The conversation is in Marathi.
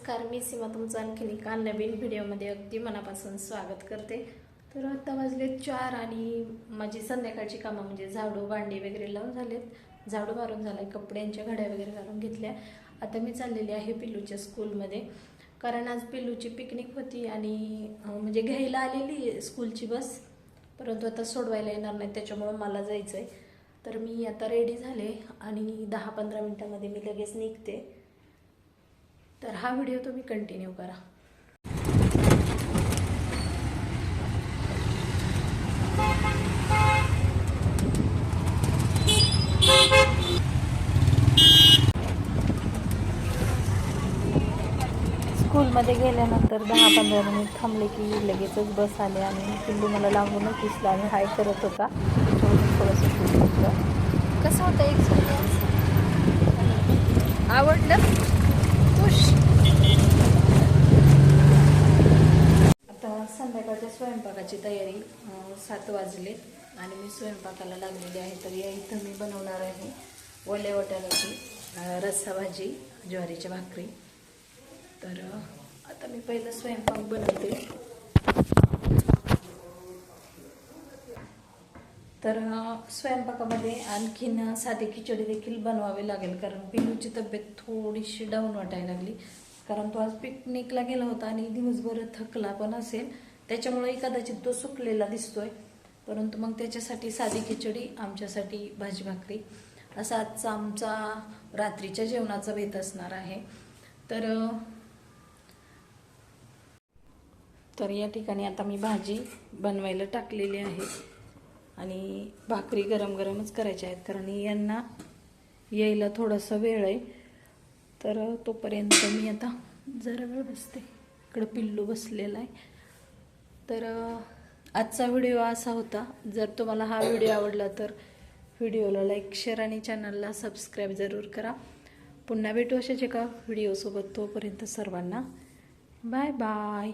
नमस्कार मी सीमा तुमचं आणखीन एका नवीन व्हिडिओमध्ये अगदी मनापासून स्वागत करते. तर आत्ता वाजले चार आणि माझी संध्याकाळची कामं म्हणजे झाडू भांडी वगैरे लावून झालेत. झाडू मारून झाले कपड्यांच्या घड्या वगैरे घालून घेतल्या. आता मी चाललेली आहे पिल्लूच्या स्कूलमध्ये. कारण आज पिल्लूची पिकनिक होती आणि म्हणजे घ्यायला आलेली आहे स्कूलची बस. परंतु आता सोडवायला येणार नाही त्याच्यामुळं मला जायचं आहे तर मी आता रेडी झाले आणि दहा पंधरा मिनटामध्ये मी लगेच निघते. तर हा व्हिडिओ तुम्ही कंटिन्यू करा. स्कूलमध्ये गेल्यानंतर दहा पंधरा मिनिट थांबले की लगेचच बस आले आणि पिल्लू मला लागूनच दिसला आणि हाय करत होता. थोडंसं कसं होतं एक्सपिरियन्स आवडलं खुश आता संध्याकाळच्या स्वयंपाकाची तयारी सात वाजले आणि मी स्वयंपाकाला लागलेली आहे. तर या इथं मी बनवणार आहे ओल्या वाटाण्याची रस्सा भाजी ज्वारीच्या भाकरी. तर आता मी पहिलं स्वयंपाक बनवते. तर स्वयंपाकामध्ये आणखीन साधी खिचडी देखील बनवावी लागेल कारण पिलूची तब्येत थोडीशी डाऊन वाटायला लागली. कारण तो आज पिकनिकला गेला होता आणि दिवसभर थकला पण असेल. त्याच्यामुळे कदाचित तो सुकलेला दिसतोय. परंतु मग त्याच्यासाठी साधी खिचडी आमच्यासाठी भाजी भाकरी असा आजचा आमचा रात्रीच्या जेवणाचा बेत असणार आहे. तर तर या ठिकाणी आता मी भाजी बनवायला टाकलेली आहे. आणि भाकरी गरम गरमच करायच्या आहेत कारण यांना यायला थोडासा वेळ आहे. तर तोपर्यंत मी आता जरा वेळ बसते. इकडं पिल्लू बसलेला आहे. तर आजचा व्हिडिओ असा होता. जर तुम्हाला हा व्हिडिओ आवडला तर व्हिडिओला लाईक शेअर आणि चॅनलला सबस्क्राईब जरूर करा. पुन्हा भेटू अशाच एका व्हिडिओसोबत. तोपर्यंत सर्वांना बाय बाय.